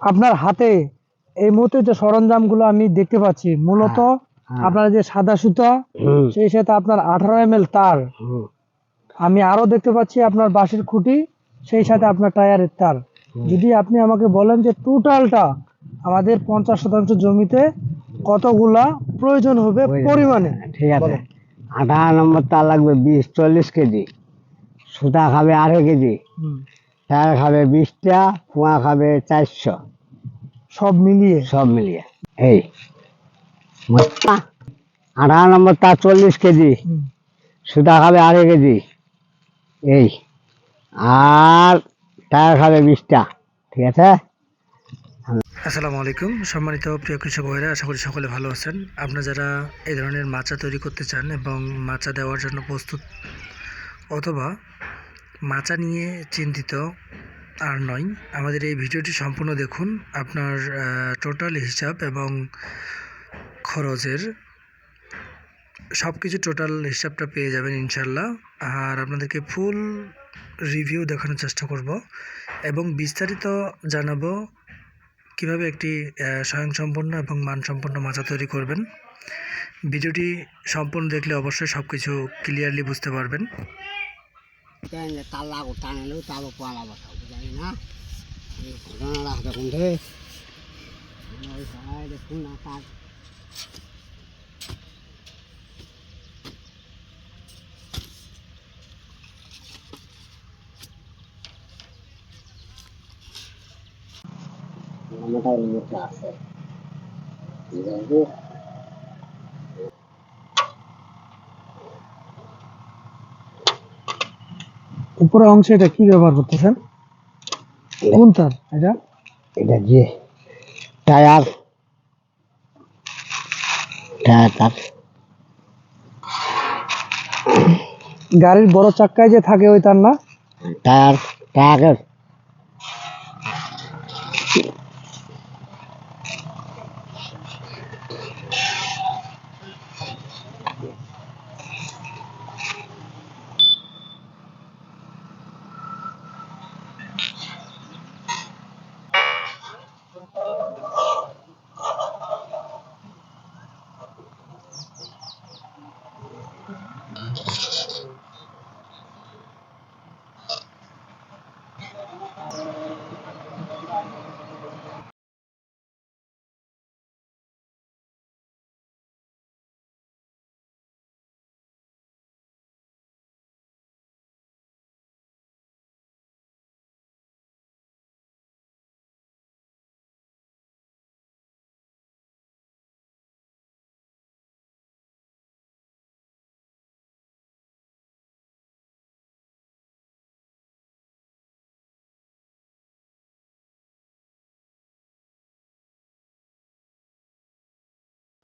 আপনার হাতে এই মুহূর্তে যে সরঞ্জামগুলো আমি দেখতে পাচ্ছি মূলত হ্যাঁ। আপনার যে সাদা সুতা সেই সাথে আপনার আঠারো এম এল তার। আমি আরও দেখতে পাচ্ছি আপনার বাঁশের খুঁটি সেই সাথে আপনার টায়ারের তার। যদি আপনি আমাকে বলেন যে টোটালটা আমাদের পঞ্চাশ শতাংশ জমিতে কতগুলা প্রয়োজন হবে। পরিমাণে? ঠিক আছে। আঠারো নম্বর তার লাগবে বিশ চল্লিশ কেজি। সুতা খাবে আড়াই কেজি। টায়ার খাবে বিশটা পোয়া খাবে চারশো। সব মিলিয়ে? সব মিলিয়ে। এই আঠারো নম্বর তার চল্লিশ কেজি। সুতা খাবে আড়াই কেজি। এই আর টায়ার খাবে বিশটা ঠিক আছে? আসসালামু আলাইকুম। সম্মানিত প্রিয় কৃষক ভাইরা আশা করি সকলে ভালো আছেন। আপনারা যারা এই ধরনের মাচা তৈরি করতে চান এবং মাচা দেওয়ার জন্য প্রস্তুত অথবা মাচা নিয়ে চিন্তিত আর নয়। আমাদের এই ভিডিওটি সম্পূর্ণ দেখুন। আপনার টোটাল হিসাব এবং খরচের সব কিছু টোটাল হিসাবটা পেয়ে যাবেন ইনশাল্লাহ আর আপনাদেরকে ফুল রিভিউ দেখানোর চেষ্টা করব এবং বিস্তারিত জানাব কীভাবে একটি স্বয়ংসম্পন্ন এবং মানসম্পন্ন মাচা তৈরি করবেন। ভিডিওটি সম্পূর্ণ দেখলে অবশ্যই সব কিছু ক্লিয়ারলি বুঝতে পারবেন। దాన్ని తల్లా కొట్టాను తల పాలా పట్టాయినా రాకుంటే టైం క్లాస్ ఇది উপরে অংশে এটা কি ব্যবহার করতেছেন? কোন তার এটা? এটা যে টায়ার। টায়ার তার গাড়ির বড় চাক্কায় যে থাকে ওই তার না? টায়ার টায়ারের।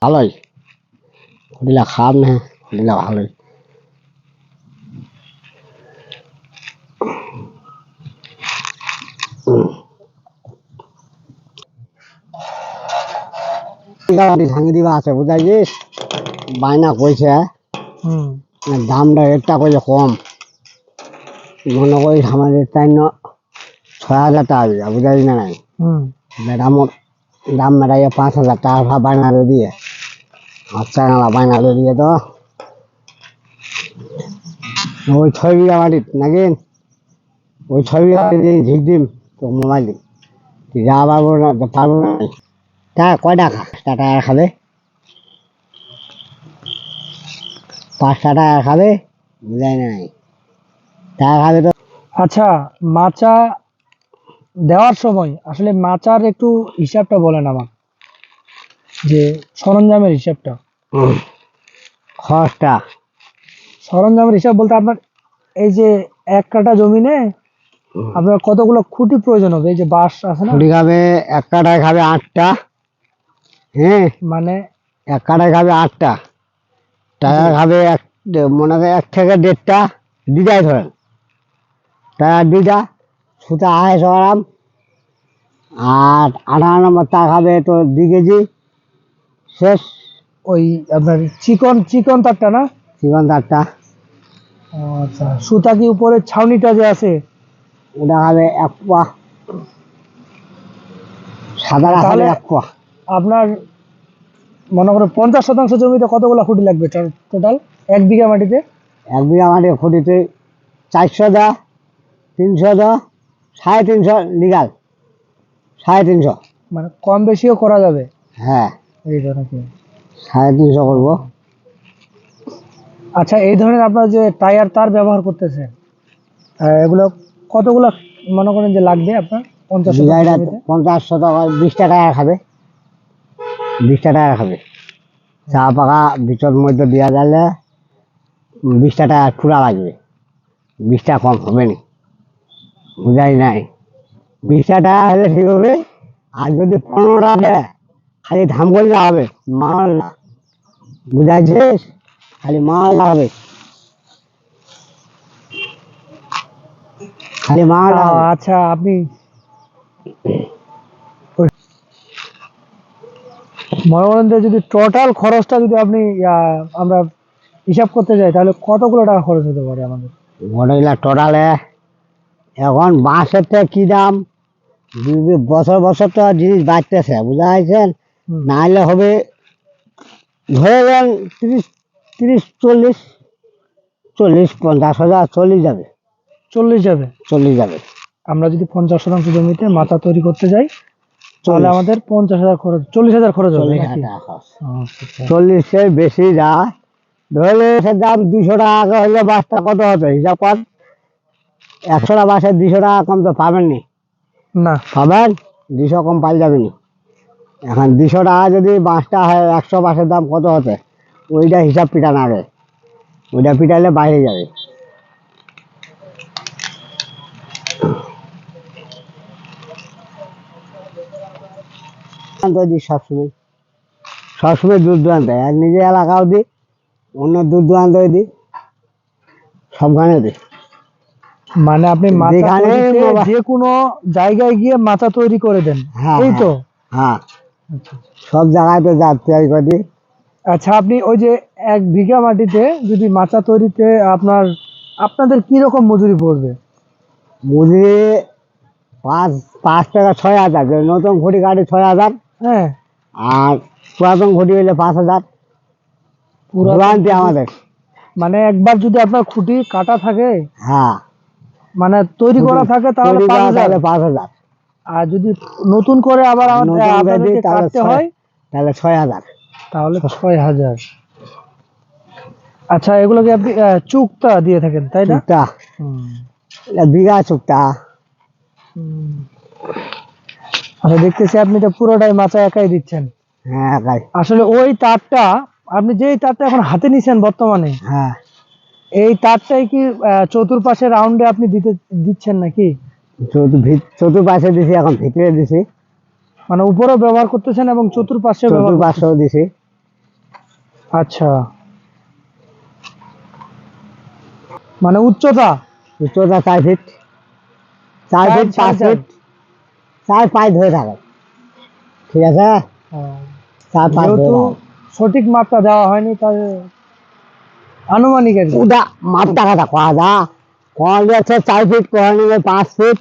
ভালোই খুঁটিলা খারাপ না খুঁটিলা ভালোই ভাঙি দিবা আছে বুঝাইছিস বায়না কইছে দামটা রেটটা কইছে কম মনে করি আমাদের তাই ছয় হাজার টাকা বুঝাইছি না নাই হুম দাম মেটাইয়ে পাঁচ হাজার টাকা ভাড়া দিয়ে আচ্ছা দিয়ে তো ওই ছয় বিঘা মাটিত নাকি? ওই ছয় বিঘা মাটি ঝিক দিম তো মোবাইল। যা পারব না পারব না। তা কয় টাকা? টাকা খাবে? পাঁচটা টাকা খাবে? বুঝাই নাই। টাকা খাবে তো। আচ্ছা মাচা দেওয়ার সময়, আসলে মাচার একটু হিসাবটা বলেন আমার যে সরঞ্জামের হিসাবটা। খরচটা। সরঞ্জামের হিসাব বলতে আপনার এই যে এক কাঠা জমিনে আপনার কতগুলো খুঁটি প্রয়োজন হবে? এই যে বাঁশ আছে না? কুড়ি খাবে এক কাটায় খাবে আটটা। হ্যাঁ? মানে এক কাটায় খাবে আটটা। টাকা খাবে এক মনে হয় এক থেকে দেড়টা। দুটাই ধরেন। টাকা দুইটা সুতা আড়াইশো গ্রাম। আর আঠারো নম্বর তা খাবে তো দুই কেজি। শেষ। ওই আপনার চিকন চিকন তারটা না? চিকন তারটা। আচ্ছা সুতা কি উপরে ছাউনিটা যে আছে? ওটা খাবে এক পা সাদা তাহলে- এক পোয়া আপনার মনে করো পঞ্চাশ শতাংশ জমিতে কতগুলো খুঁটি লাগবে টোটাল? এক বিঘা মাটিতে? এক বিঘা মাটি খুঁটিতে চারশো দা তিনশো দা সাড়ে তিনশো লিগাল। সাড়ে তিনশো। মানে কম বেশিও করা যাবে। হ্যাঁ। সাড়ে তিনশো করব। আচ্ছা এই ধরনের আপনার যে টায়ার তার ব্যবহার করতেছেন এগুলো কতগুলো মনে করেন যে লাগবে আপনার? পঞ্চাশ শতক বিশটা টাকা খাবে। বিশটা টাকা খাবে। চা পাকা ভিতর মধ্যে দেওয়া গেলে বিশটা টাকা খুঁড়া লাগবে। বিশটা কম হবে না। বুঝাই নাই। বিশটা টাকা হলে ঠিক হবে? আর যদি পনেরো দেয় খালি ধাম করলে হবে মাল না। বুঝাইছিস? খালি মাল হবে। খালি মাল আচ্ছা আপনি মনে যদি টোটাল খরচটা যদি আপনি আমরা হিসাব করতে যাই তাহলে কতগুলো টাকা খরচ হতে পারে আমাদের? গোটাগুলা টোটালে এখন বাঁশের কী দাম? বছর বছর তো জিনিস বাড়তেছে বুঝা হুম। নাহলে হবে ধরে যান তিরিশ তিরিশ চল্লিশ চল্লিশ পঞ্চাশ হাজার চল্লিশ যাবে। চল্লিশ যাবে? চল্লিশ যাবে। আমরা যদি পঞ্চাশ শতাংশ জমিতে মাথা তৈরি করতে যাই তাহলে আমাদের পঞ্চাশ হাজার খরচ চল্লিশ হাজার খরচ হবে টাকা। আচ্ছা, আচ্ছা। চল্লিশের বেশি যা ধরলে দাম দুশো টাকা হলে বাসটা কত হতো? হিসাব কর। একশোটা বাসে দুশো টাকা কম তো পাবেন নি। পাবেন? দুশো কম পাই যাবে নি এখন দুশো টাকা যদি বাঁশটা হয় একশো বাঁশের দাম কত হতে? ওইটা হিসাব পিটানো আগে। ওইটা পিটাইলে বাইরে যাবে। দিই সবসময়। সবসময় দূর দূরান্ত আর নিজের এলাকাও দিই অন্য দূর দূরান্ত দিই সবখানে দিই মানে আপনি যে কোনো জায়গায় গিয়ে মাথা তৈরি করে দেন। হ্যাঁ এই তো? হ্যাঁ আচ্ছা সব জায়গায় তো তৈরি করে। আচ্ছা আপনি ওই যে এক বিঘা মাটিতে যদি মাচা তৈরিতে আপনার আপনাদের কি রকম মজুরি পড়বে? মজুরি পাঁচ পাঁচ টাকা ছয় হাজার নতুন ঘটি কাটে ছয় হাজার। হ্যাঁ। আর পুরাতন ঘটি হইলে পাঁচ হাজার। ভ্রান্তি আমাদের। মানে একবার যদি আপনার খুঁটি কাটা থাকে হ্যাঁ। মানে তৈরি করা থাকে তাহলে পাঁচ হাজার। তাহলে পাঁচ হাজার। আর যদি নতুন করে আবার আমাদের কাটতে হয় তাহলে ছয় হাজার। তাহলে ছয় হাজার। আচ্ছা এগুলোকে আপনি চুক্তা দিয়ে থাকেন তাই না? চুক্তা। বিঘা চুক্তা। আচ্ছা দেখতেছি আপনি তো পুরোটাই মাচা একাই দিচ্ছেন। হ্যাঁ একাই। আসলে ওই তারটা আপনি যেই তারটা এখন হাতে নিছেন বর্তমানে হ্যাঁ। এই তারটাই কি চতুর্পাশে রাউন্ডে আপনি দিতে দিচ্ছেন নাকি? চতুর্পাশে দিছি এখন ভিতরে দিছি। মানে উপরেও ব্যবহার করতেছেন এবং চতুর্পাশে চতুর্পাশেও দিছি। আচ্ছা। মানে উচ্চতা? উচ্চতা চার ফিট। চার ফিট চার, ফিট। চার পাঁচ ধরে থাকে। ঠিক আছে? চার যেহেতু সঠিক মাপটা দেওয়া হয়নি তাই আনুমানিক আর কি। ওটা মাপ টাকাটা কয়া যা। কোয়া যাচ্ছে চার ফিট কোয়া নিবে পাঁচ ফিট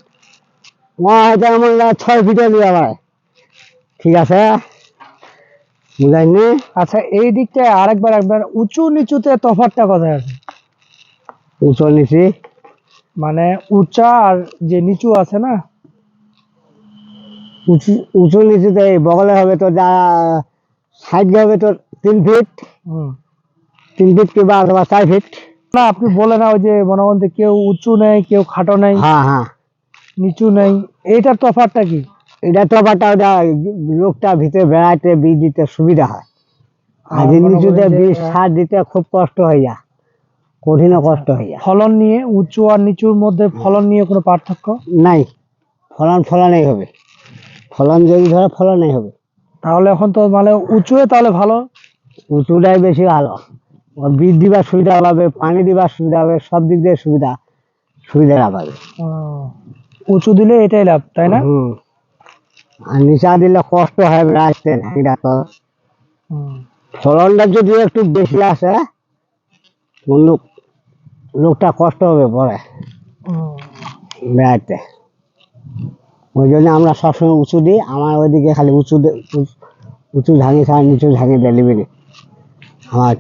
কোয়া হয়তো এমন ছয় ফিটে দিয়ে আবার ঠিক আছে? বুঝাইনি? আচ্ছা এই দিকটায় আরেকবার একবার উঁচু নিচুতে তফাৎটা কোথায় আছে? উঁচু নিচি? মানে উঁচা আর যে নিচু আছে না? উঁচু উঁচু নিচুতে বগলে হবে তো যা সাইড হবে তো তিন ফিট হুম। তিন ফিট কিংবা অথবা চার ফিট না আপনি বলে না ওই যে মনে কেউ উঁচু নেই কেউ খাটো নেই হ্যাঁ হ্যাঁ। নিচু নেই এইটার তফাৎটা কি? এটা তো বাটা ওটা লোকটা ভিতরে বেড়াইতে বীজ দিতে সুবিধা হয়। আর নিচুতে বীজ সার দিতে খুব কষ্ট হয়ে যায় কঠিন কষ্ট হয়ে যায়। ফলন নিয়ে উঁচু আর নিচুর মধ্যে ফলন নিয়ে কোনো পার্থক্য? নাই ফলন ফলনেই হবে। ফলন যদি ধরে ফলনেই হবে। তাহলে এখন তো মানে উঁচুয়ে তাহলে ভালো। উঁচুটাই বেশি ভালো। বীজ দিবার সুবিধা পাবে পানি দিবার সুবিধা হবে সব দিক দিয়ে সুবিধা সুবিধাটা পাবে। উঁচু দিলে এটাই লাভ তাই না? আর নিচা দিলে কষ্ট হয় রাখতে এটা তো। ফলনটা যদি একটু বেশি আসে লোক লোকটা কষ্ট হবে পরে। বেড়াইতে। ওই জন্য আমরা সবসময় উঁচু দিই আমার ওইদিকে খালি উঁচু উঁচু- ঝাঙি ছাড়া নিচু দিলিবি না আমার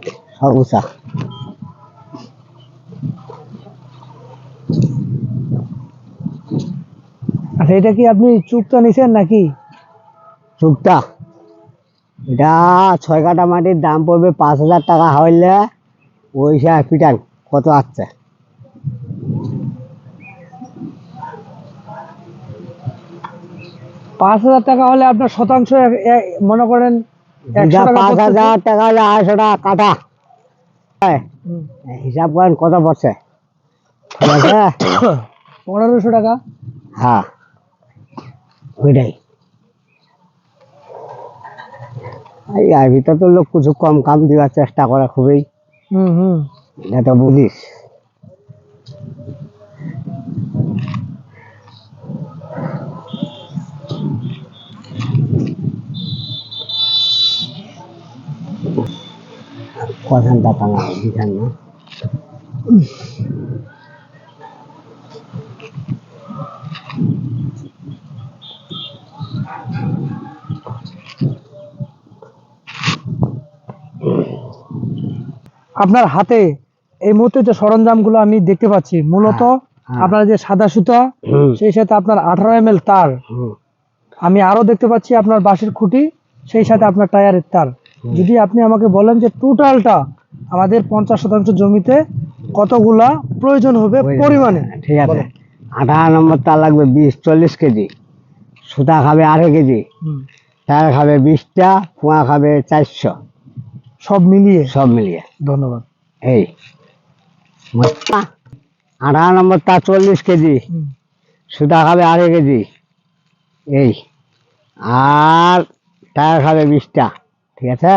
উঁচা আচ্ছা এটা কি আপনি চুক্তা নিছেন নাকি চুপটা এটা ছয় কাটা মাটির দাম পড়বে পাঁচ হাজার টাকা হইলে ওই পিটান কত আসছে পাঁচ হাজার টাকা হলে আপনার শতাংশ মনে করেন পাঁচ। হাজার টাকা হলে আড়াইশো টাকা কাটা। হিসাব করেন কত পড়ছে? পনেরোশো? টাকা? হ্যাঁ ওইটাই। আর ভিতর তো লোক কিছু কম কাম দেওয়ার চেষ্টা করে খুবই। হম হম। এটা তো বুঝিস। দিখান না। আপনার হাতে এই মুহূর্তে যে সরঞ্জামগুলো আমি দেখতে পাচ্ছি মূলত হ্যাঁ। আপনার যে সাদা সুতা সেই সাথে আপনার আঠারো এম তার। আমি আরও দেখতে পাচ্ছি আপনার বাঁশের খুঁটি সেই সাথে আপনার টায়ারের তার। যদি আপনি আমাকে বলেন যে টোটালটা আমাদের পঞ্চাশ শতাংশ জমিতে কতগুলা প্রয়োজন হবে পরিমাণে? ঠিক আছে। আঠারো নম্বর তার লাগবে বিশ চল্লিশ কেজি। সুতা খাবে আড়াই কেজি। টায়ার খাবে বিশটা পোয়া খাবে চারশো। সব মিলিয়ে? সব মিলিয়ে। ধন্যবাদ। এই আঠারো নম্বর তার চল্লিশ কেজি। সুতা খাবে আড়াই কেজি। এই আর টায়ার খাবে বিশটা। ঠিক আছে